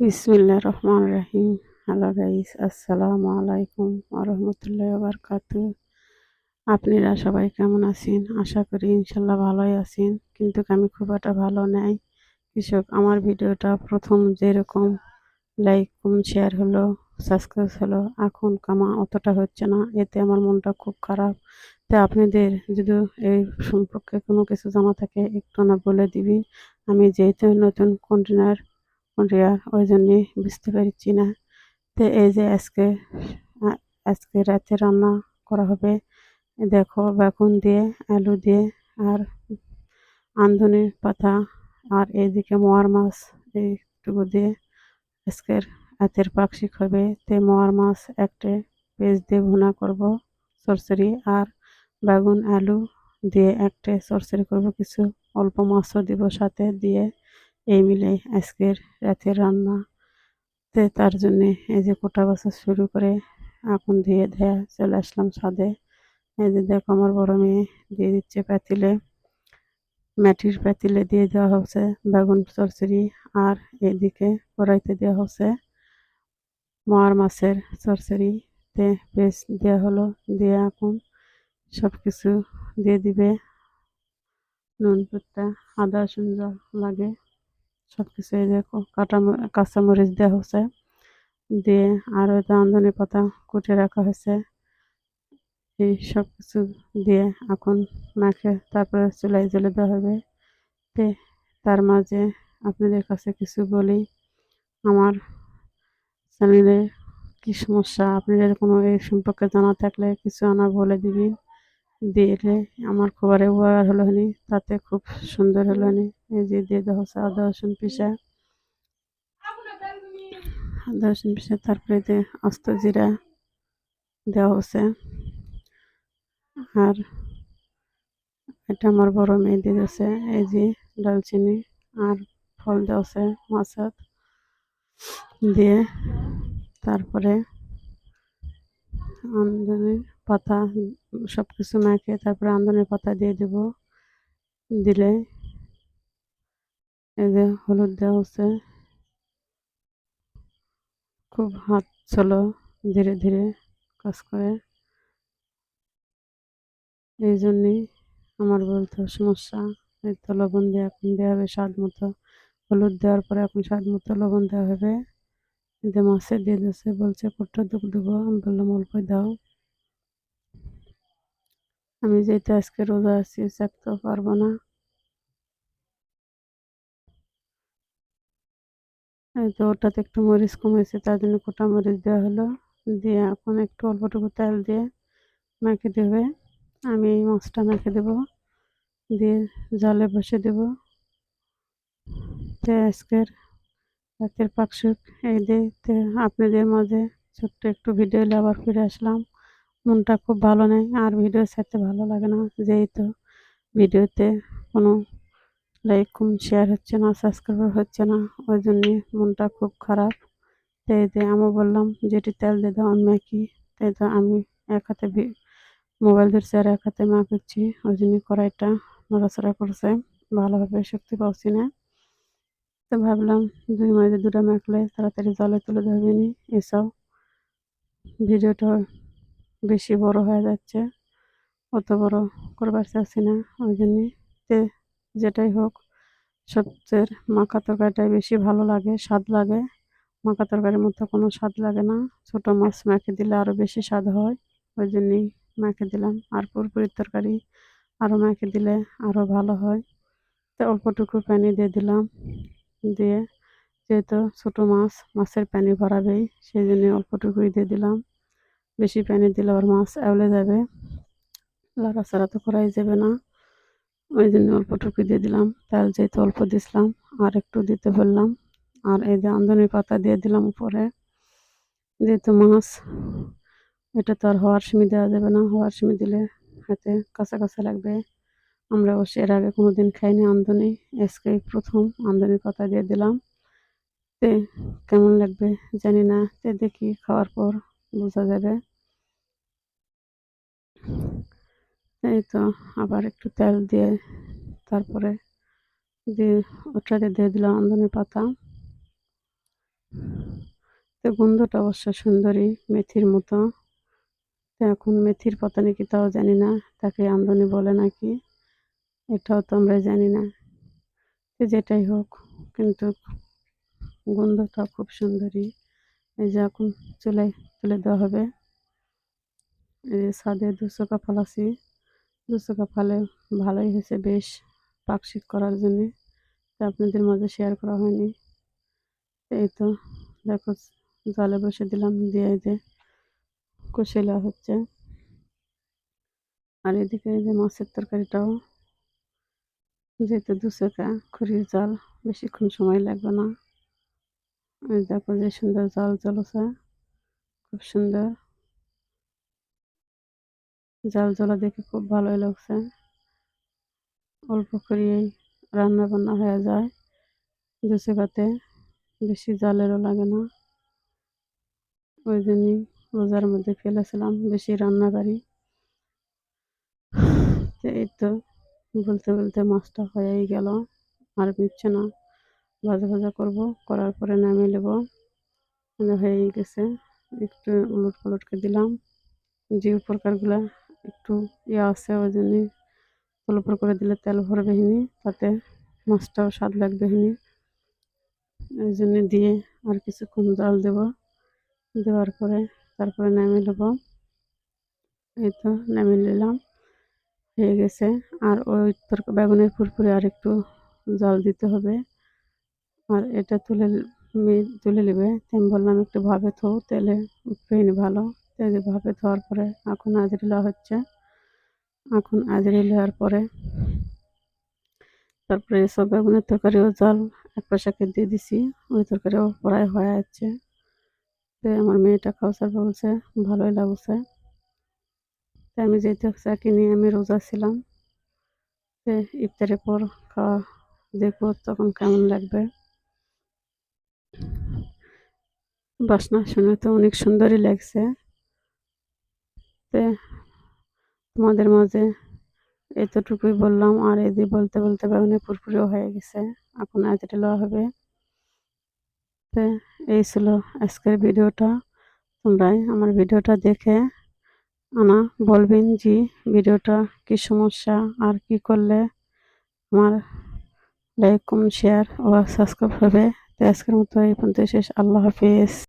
বিসমিল্লাহ রহমান রাহিম। Hello guys আসসালামু আলাইকুম আরহামতুল্লাহ বারকাত আপনারা সবাই কেমন আছেন? আশা করি ইনশাল্লাহ ভালোই আছেন। কিন্তু আমি খুব একটা ভালো নাই। কৃষক, আমার ভিডিওটা প্রথম যেরকম লাইক কম শেয়ার হলো সাবস্ক্রাইব হলো, এখন কামা অতটা হচ্ছে না। এতে আমার মনটা খুব খারাপ। তাই আপনাদের যদি এই সম্পর্কে কোনো কিছু জানা থাকে, একটু না বলে দিবি আমি যেহেতু নতুন কন্টেনার রিয়ার ওই জন্যে বুঝতে পারছি না। তো এই যে আজকে আজকে রাতে রান্না করা হবে, দেখো বেগুন দিয়ে, আলু দিয়ে, আর আন্দনি পাতা, আর এইদিকে মোয়ার মাছ এইটুকু দিয়ে আজকের হাতের পাকশিক হবে। তে মোয়ার মাছ একটা পেঁয়াজ দিয়ে ভুনা করব সরসরি আর বেগুন, আলু দিয়ে একটা সরসরি করব। কিছু অল্প মাছও দিব সাথে দিয়ে এই মিলে আজকের রাতের রান্না। তে তার জন্যে এই যে কোটা বাছা শুরু করে এখন ধুয়ে ধেয়া চলে আসলাম ছাদে। এই যে দেখো আমার বড় মেয়ে দিয়ে দিচ্ছে পাতিলে। মাটির পাতিলে দিয়ে দেওয়া হচ্ছে বেগুন চরচড়ি আর এদিকে কড়াইতে দেওয়া হচ্ছে মার মাছের চরচড়িতে পেস্ট দেওয়া হলো, দিয়ে এখন সব কিছু দিয়ে দিবে। নুন পুটটা আদা সুন্দর লাগে। সব কিছু এই দেখো কাটা কাঁচামরিচ দেওয়া হচ্ছে দিয়ে আর ওই রাঁধুনি পাতা কুটে রাখা হয়েছে। এই সব কিছু দিয়ে এখন মাখে, তারপরে চুলাই জ্বলে দেওয়া হবে। তে তার মাঝে আপনাদের কাছে কিছু বলি। আমার চ্যানেলে কী সমস্যা? আপনাদের কোনো এই সম্পর্কে জানা থাকলে কিছু আনা বলে দিবেন। দিলে আমার খাবারে উপকার হলো হনি তাতে খুব সুন্দর হলো হনি এই যে দিয়ে দেওয়া হচ্ছে আদা রসুন পিসা আদা রসুন পিসা তারপরে দিয়ে আস্ত জিরা দেওয়া হচ্ছে। আর এটা আমার বড় মেয়ে দিয়ে দিচ্ছে এই যে ডালচিনি আর ফল দেওয়া আছে মাছত দিয়ে। তারপরে আমদানির পাতা সব কিছু মেখে তারপরে আমদানির পাতা দিয়ে দেব, দিলে এই যে হলুদ দেওয়া হচ্ছে। খুব হাত চলো ধীরে ধীরে কাজ করে। এই জন্যেই আমার বলতে, সমস্যা, এই তো লবণ দিয়ে এখন দেওয়া হবে স্বাদ মতো। হলুদ দেওয়ার পরে এখন স্বাদ মতো লবণ দেওয়া হবে। দিয়ে মাছে দিয়ে দিচ্ছে বলছে কট্টা দুঃখ দেবো। আমি বললাম, অল্পই দাও। আমি যেহেতু আজকে রোজা আছি চাকতেও পারব না। তো ওটাতে একটু মরিচ কমেছে তার জন্য কোটা মরিচ দেওয়া হলো। দিয়ে এখন একটু অল্পটুকু তেল দিয়ে মেখে দেবে। আমি এই মাছটা মেখে দেবো। দিয়ে জলে বসে দেব। তো আজকের রাতের পাকশুক এই দিয়ে আপনাদের মাঝে ছোট্ট একটু ভিডিও আবার ফিরে আসলাম। মনটা খুব ভালো নেই, আর ভিডিও ছাড়তে ভালো লাগে না। যেহেতু ভিডিওতে কোনো লাইক কম শেয়ার হচ্ছে না সাবস্ক্রাইবার হচ্ছে না, ওই জন্যে মনটা খুব খারাপ। তাই দিয়ে আমি বললাম, যেটি তেল দিয়ে দাও, আমি মাখি তাই তো আমি এক হাতে মোবাইল ধরছি আর এক হাতে মাখাচ্ছি ওই জন্য কড়াইটা নড়াচড়া করছে, ভালোভাবে শক্তি পাচ্ছি না। তো ভাবলাম, দুই মাঝে দুটো মাখলে তাড়াতাড়ি জলে তুলে দেবে নি, এসব। ভিডিওটা বেশি বড় হয়ে যাচ্ছে, অত বড় করবার চাচ্ছি না, ওই জন্যে। যেটাই হোক সবচেয়ে মাখা তরকারিটাই বেশি ভালো লাগে, স্বাদ লাগে। মাখা তরকারির মতো কোনো স্বাদ লাগে না। ছোটো মাছ মেখে দিলে আরও বেশি স্বাদ হয়, ওই জন্যেই মেখে দিলাম। আর পুরপুরির তরকারি আরও মেখে দিলে আরও ভালো হয়। তো অল্পটুকু পানি দিয়ে দিলাম। দিয়ে যেহেতু ছোটো মাছ, মাছের পানি ভরাবেই, সেই জন্য অল্পটুকুই দিয়ে দিলাম। বেশি পানি দিলে আবার মাছ এওলে যাবে। লড়াচড়া তো করাই যাবে না। ওই জন্য অল্পটুকু দিয়ে দিলাম। তেল যেহেতু অল্প দিছিলাম, আর একটু দিতে বললাম। আর এই যে আমদানি পাতা দিয়ে দিলাম উপরে। যেহেতু মাছ, এটা তো আর হওয়ার সময় দেওয়া যাবে না। হওয়ার সিমি দিলে হাতে কাঁচা কাঁচা লাগবে। আমরা অবশ্য এর আগে কোনো দিন খাইনি আমদানি। আজকে প্রথম আমদানির পাতা দিয়ে দিলাম। তে কেমন লাগবে জানি না। তে দেখি, খাওয়ার পর বোঝা যাবে। এই তো আবার একটু তেল দিয়ে তারপরে দিয়ে ওটাতে দিয়ে দিলাম আমদানি পাতা। তো গন্ধটা অবশ্য সুন্দরী, মেথির মতো। এখন মেথির পাতা নাকি তাও জানি না, তাকে আমদানি বলে নাকি, এটাও তো আমরা জানি না। যেটাই হোক, কিন্তু গন্ধটা খুব সুন্দরী। এই যে এখন চুলে তুলে দেওয়া হবে। এই যে ছাদে দুশো কাপাল দুশো কাপালে ভালোই হয়েছে বেশ পাকশিক করার জন্যে। আপনাদের মাঝে শেয়ার করা হয়নি। এই তো, দেখো, জলে বসে দিলাম, দিয়ে যে কুশিলা হচ্ছে। আর এদিকে যে মাছের তরকারিটাও। যেহেতু দুশোকা খড়ির জাল, বেশিক্ষণ সময় লাগবে না। দেখো যে সুন্দর জল জ্বলছে, খুব সুন্দর। জাল জ্বলা দেখে খুব ভালোই লাগছে। অল্প করেই রান্না বান্না হয়ে যায়। দুশোকাতে বেশি জালেরও লাগে না। ওই জন্যই রোজার মধ্যে ফেলেছিলাম বেশি রান্না তো এই তো বলতে বলতে মাছটা হয়েই গেল। আর মিটছে না। ভাজা ভাজা করব, করার পরে নামিয়ে নেব। হয়েই গেছে। একটু উলট পালটকে দিলাম। যে প্রকারগুলা একটু ইয়ে আছে ওই জন্যই উপর করে দিলে তেল ভরবে হিনি তাতে মাছটাও স্বাদ লাগবে হিনি ওই জন্য দিয়ে আর কিছুক্ষণ জল দেব। দেওয়ার পরে তারপরে নামিয়ে নেব। এই তো নামিয়ে নিলাম, হয়ে গেছে। আর ওই তরকা বেগুনের ফুরফুরে আর একটু জল দিতে হবে। আর এটা তুলে তুলে নেবে আমি বললাম একটু ভাবে থো, তেলে উঠবেই ভালো। ভাবে ধোয়ার পরে এখন আজরিলা হচ্ছে। এখন আজরি নেওয়ার পরে, তারপরে সব বেগুনের তরকারিও জল এক পাশাকে দিয়ে দিছি, ওই তরকারিও প্রায় হয়ে যাচ্ছে। তো আমার মেয়েটা খাওয়ার বলছে, ভালোই লাগছে। তো আমি যেহেতু চাকি নিয়ে আমি রোজা ছিলাম, তো ইফতারের পর খাওয়া দেখব তখন কেমন লাগবে। বাসনা শুনে তো অনেক সুন্দরই লাগছে। তো তোমাদের মাঝে এতটুকুই বললাম, আর এদি বলতে বলতে বেগুনে পুরপুরিও হয়ে গেছে। এখন আজটা লওয়া হবে। তো এই ছিল আজকের ভিডিওটা। তোমরাই আমার ভিডিওটা দেখে আনা, বলবেন যে ভিডিওটা কি সমস্যা, আর কি করলে আমার লাইক, কমেন্ট শেয়ার ও সাবস্ক্রাইব হবে। তো আজকের মতো এই পর্যন্ত শেষ। আল্লাহ হাফিজ।